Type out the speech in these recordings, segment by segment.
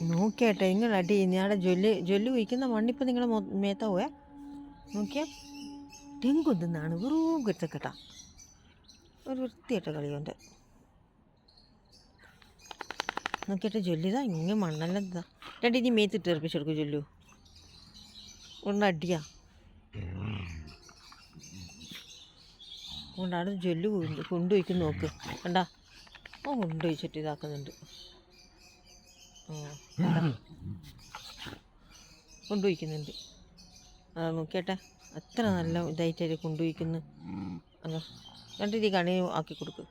നോക്കിയാട്ടെ നിങ്ങൾ അടി നിങ്ങളുടെ ജൊല്ല് ജൊല്ല് കുഴിക്കുന്ന മണ്ണിപ്പോൾ നിങ്ങളെ മേത്ത പോയ? നോക്കിയാ. ഡെങ്കു എന്തെന്നാണ് വെറും കുറ്റക്കെട്ടാ ഒരു വൃത്തിയായിട്ട കളിയുണ്ട് നോക്കിയിട്ട് ജൊല്ലിതാ ഇങ്ങനെ മണ്ണെല്ലാം ഇതാ രണ്ടി ഇനി മേത്തിട്ട് തെറിപ്പിച്ച് കൊടുക്കും ജൊല്ലു ഒന്ന് അടിയാ. കൊണ്ടാണ് കൊണ്ട് കൊണ്ടുപോയിക്കും നോക്ക്. കണ്ടാ? ഓ കൊണ്ടുപോയിച്ചിട്ട് ഇതാക്കുന്നുണ്ട്? കൊണ്ടുപോയിക്കുന്നുണ്ട്. ആ നോക്കിയാട്ടെ അത്ര നല്ല ഇതായിട്ടല്ലേ കൊണ്ടുപോയിക്കുന്നു. രണ്ട് രീതി കണി ആക്കി കൊടുക്ക്.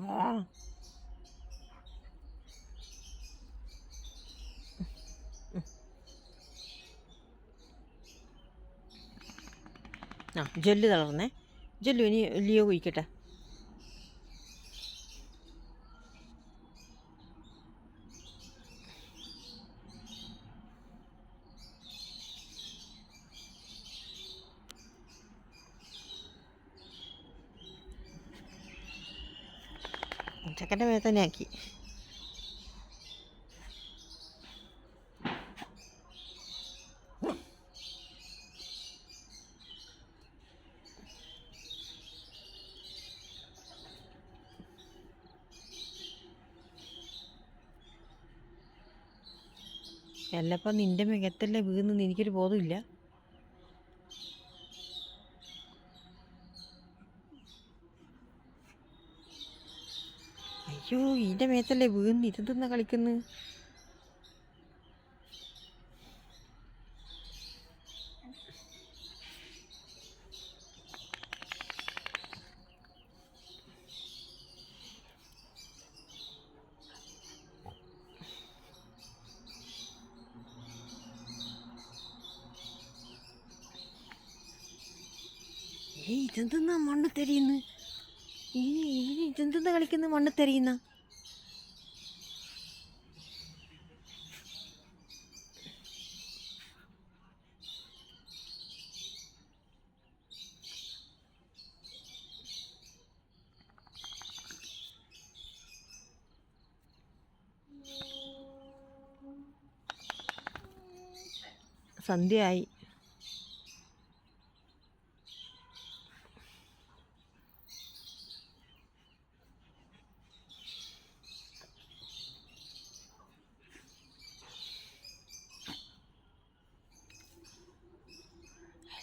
ആ ജെല്ല് തളർന്നേ. ജെല്ലു ഇനി ലിയോ കുഴിക്കട്ടെ. ചെക്കന്റെ ആക്കി എല്ലപ്പം നിന്റെ മികത്തല്ലേ വീണെന്ന് എനിക്കൊരു ബോധമില്ല. അയ്യോ ഇതിന്റെ മേത്തല്ലേ വീണ്? ഇത് തിന്ന ഏയ് ഇതെന്താ മണ്ണ് തെരിയുന്നു ഇനി ഇനി ഇതെന്തെന്നാ കളിക്കുന്ന മണ്ണ് തെറിയുന്ന? സന്ധ്യയായി.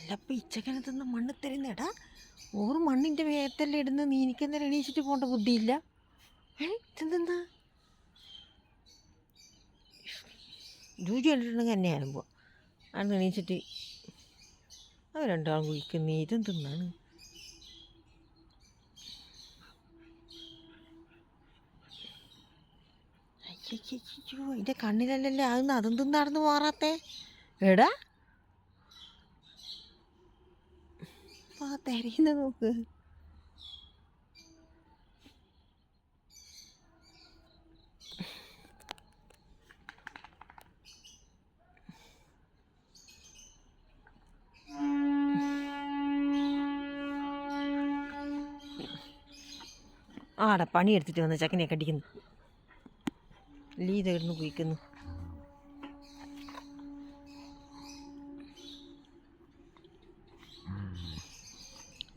അല്ലപ്പം ഇച്ചക്കനെ തന്ന മണ്ണ് തരുന്നേടാ ഓറ് മണ്ണിന്റെ മേത്തല്ലേ ഇടുന്ന നീ എനിക്കെന്തായാലും എണീച്ചിട്ട് പോകേണ്ട ബുദ്ധിയില്ല? ഇതെന്താ ജൂജി കണ്ടിട്ടുണ്ടെങ്കിൽ എന്നെ ആരംഭം അന്ന് എണീച്ചിട്ട് അവർ രണ്ടാളും കുഴിക്കുന്ന ഇതെന്തെന്നാണ്? അയ്യോ എന്റെ കണ്ണിലല്ലല്ലേ അതൊന്നും അതും തിന്നാടന്ന് മാറാത്തേ? എടാ ആ തെരയുന്ന നോക്ക്. ആടെ പണിയെടുത്തിട്ട് വന്ന ചക്കനെ കടിക്കുന്നു ലീത കിടന്ന് കുയിക്കുന്നു.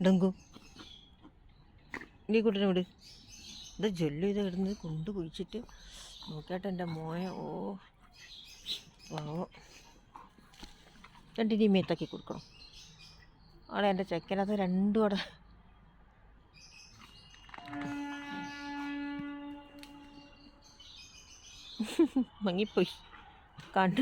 ഡങ്കു. നീ കുട്ടനെ വിട്. ഇത് ജൊല്ലു ഇത് കിടന്ന് കൊണ്ട് കുഴിച്ചിട്ട് നോക്കട്ടെ എന്റെ മോയെ ഓ പാവോ. രണ്ടിനി മേത്താക്കി കൊടുക്കണം. അവിടെ എന്റെ ചെക്കനകത്ത് രണ്ടും അവിടെ. മങ്ങിപ്പോയി. കണ്ട്.